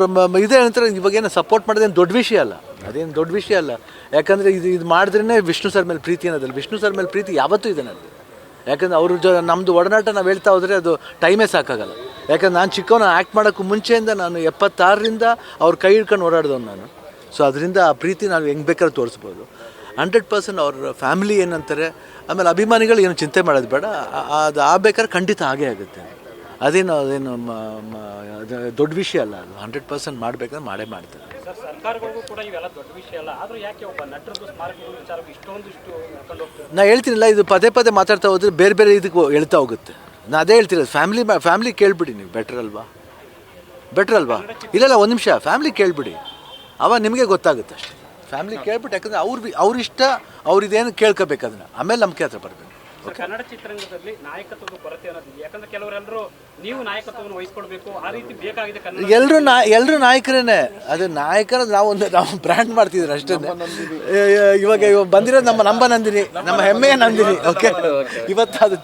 ಇವಾಗ ಇದೇ ನಂತರ ಇವಾಗೇನು ಸಪೋರ್ಟ್ ಮಾಡೋದೇನು ದೊಡ್ಡ ವಿಷಯ ಅಲ್ಲ. ಅದೇನು ದೊಡ್ಡ ವಿಷಯ ಅಲ್ಲ. ಯಾಕಂದರೆ ಇದು ಇದು ಮಾಡಿದ್ರೇ ವಿಷ್ಣು ಸರ್ ಮೇಲೆ ಪ್ರೀತಿ ಅನ್ನೋದಲ್ಲ. ವಿಷ್ಣು ಸರ್ ಮೇಲೆ ಪ್ರೀತಿ ಯಾವತ್ತೂ ಇದೆ ನನಗೆ ಯಾಕಂದ್ರೆ ಅವ್ರ ಜೊ ನಮ್ಮದು ಒಡನಾಟ ನಾವು ಹೇಳ್ತಾ ಹೋದರೆ ಅದು ಟೈಮೇ ಸಾಕಾಗಲ್ಲ. ಯಾಕಂದ್ರೆ ನಾನು ಚಿಕ್ಕವನ ಆ್ಯಕ್ಟ್ ಮಾಡೋಕ್ಕೂ ಮುಂಚೆಯಿಂದ ನಾನು ಎಪ್ಪತ್ತಾರರಿಂದ ಅವ್ರು ಕೈ ಹಿಡ್ಕೊಂಡು ಓಡಾಡ್ದವ್ನು ನಾನು. ಸೊ ಅದರಿಂದ ಆ ಪ್ರೀತಿ ನಾವು ಹೆಂಗೆ ಬೇಕಾದ್ರೂ ತೋರಿಸ್ಬೋದು. ಹಂಡ್ರೆಡ್ ಪರ್ಸೆಂಟ್ ಅವ್ರ ಫ್ಯಾಮಿಲಿ ಏನಂತಾರೆ, ಆಮೇಲೆ ಅಭಿಮಾನಿಗಳು ಏನು ಚಿಂತೆ ಮಾಡೋದು ಬೇಡ. ಆ- ಅದು ಆಗ್ಬೇಕಾದ್ರೆ ಖಂಡಿತ ಹಾಗೇ ಆಗುತ್ತೆ. ಅದೇನು ಅದೇನು ದೊಡ್ಡ ವಿಷಯ ಅಲ್ಲ ಅದು. ಹಂಡ್ರೆಡ್ ಪರ್ಸೆಂಟ್ ಮಾಡ್ಬೇಕಂದ್ರೆ ಮಾಡೇ ಮಾಡ್ತಾರೆ. ನಾ ಹೇಳ್ತೀನಿಲ್ಲ ಇದು ಪದೇ ಪದೇ ಮಾತಾಡ್ತಾ ಹೋದ್ರೆ ಬೇರೆ ಬೇರೆ ಇದಕ್ಕೆ ಹೇಳ್ತಾ ಹೋಗುತ್ತೆ. ನಾ ಅದೇ ಹೇಳ್ತಿರೋದು ಫ್ಯಾಮಿಲಿ ಫ್ಯಾಮಿಲಿ ಕೇಳ್ಬಿಡಿ ನೀವು. ಬೆಟರ್ ಅಲ್ವಾ? ಬೆಟರ್ ಅಲ್ವಾ? ಇಲ್ಲ ಇಲ್ಲ ಒಂದು ನಿಮಿಷ. ಫ್ಯಾಮಿಲಿ ಕೇಳ್ಬಿಡಿ. ಅವ ನಿಮಗೆ ಗೊತ್ತಾಗುತ್ತೆ ಅಷ್ಟೇ. ಫ್ಯಾಮಿಲಿ ಕೇಳ್ಬಿಟ್ಟು ಯಾಕಂದ್ರೆ ಅವ್ರು ಬಿ- ಅವ್ರ ಇಷ್ಟ ಅವ್ರಿದೇನು ಕೇಳ್ಕೋಬೇಕು ಅದನ್ನ. ಆಮೇಲೆ ನಂಬಿಕೆ ಹತ್ರ ಬರಬೇಕು. ಕನ್ನಡ ಚಿತ್ರರಂಗದಲ್ಲಿ ನಾಯಕತ್ವದ ಕೊರತೆ ಅನ್ನೋದಿದೆ ಯಾಕಂದ್ರೆ ಕೆಲವರೆಲ್ಲರೂ ನೀವು ನಾಯಕತ್ವವನ್ನು ವಹಿಸ್ಕೊಡ್ಬೇಕು. ಆ ರೀತಿ ಬೇಕಾಗಿದೆ ಕನ್ನಡ ಎಲ್ಲರೂ ನಾ ಎಲ್ಲರೂ ನಾಯಕರೇನೆ. ಅದು ನಾಯಕರ ನಾವು ಒಂದು ನಾವು ಬ್ರ್ಯಾಂಡ್ ಮಾಡ್ತಿದ್ರು ಅಷ್ಟೇ. ಇವಾಗ ಇವಾಗ ಬಂದಿರೋದು ನಮ್ಮ ನಂಬ ನಂದಿನಿ ನಮ್ಮ ಹೆಮ್ಮೆಯ ನಂದಿನಿ. ಓಕೆ ಇವತ್ತು ಅದು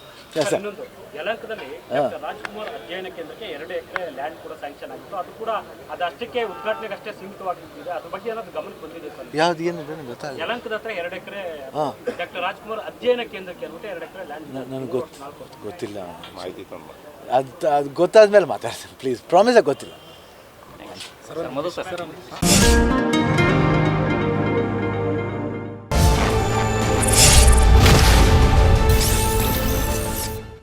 ಇನ್ನೊಂದು ಯಲಹಂಕದಲ್ಲಿ ಡಾಕ್ಟರ್ ರಾಜ್ಕುಮಾರ್ ಅಧ್ಯಯನ ಕೇಂದ್ರಕ್ಕೆ ಎರಡು ಎಕರೆ ಲ್ಯಾಂಡ್ ಕೂಡ ಸ್ಯಾಂಕ್ಷನ್ ಆಗಿತ್ತು. ಅದು ಕೂಡ ಅದಷ್ಟಕ್ಕೆ ಉದ್ಘಾಟನೆಗೆ ಅಷ್ಟೇ ಸೀಮಿತವಾಗಿರ್ತಿದೆ ಅದ್ರ ಬಗ್ಗೆ ಏನಾದ್ರು ಗಮನಕ್ಕೆ ಬಂದಿದೆ ಸರ್? ಯಾವ್ದು ಏನಿದೆ ನನಗೆ ಗೊತ್ತಾಗಲ್ಲ. ಯಲಹಂಕದ ಹತ್ರ ಎರಡು ಎಕರೆ ಡಾಕ್ಟರ್ ರಾಜ್ಕುಮಾರ್ ಅಧ್ಯಯನ ಕೇಂದ್ರಕ್ಕೆ ಅಂದ್ಬಿಟ್ಟು ಎರಡು ಎಕರೆ ಲ್ಯಾಂಡ್ ನನಗೆ ಗೊತ್ತು ಗೊತ್ತಿಲ್ಲ. ಅದು ಅದು ಗೊತ್ತಾದ್ಮೇಲೆ ಮಾತಾಡ್ತೀನಿ. ಪ್ಲೀಸ್ ಪ್ರಾಮಿಸ್ ಗೊತ್ತಿಲ್ಲ. Sir Madhu sir.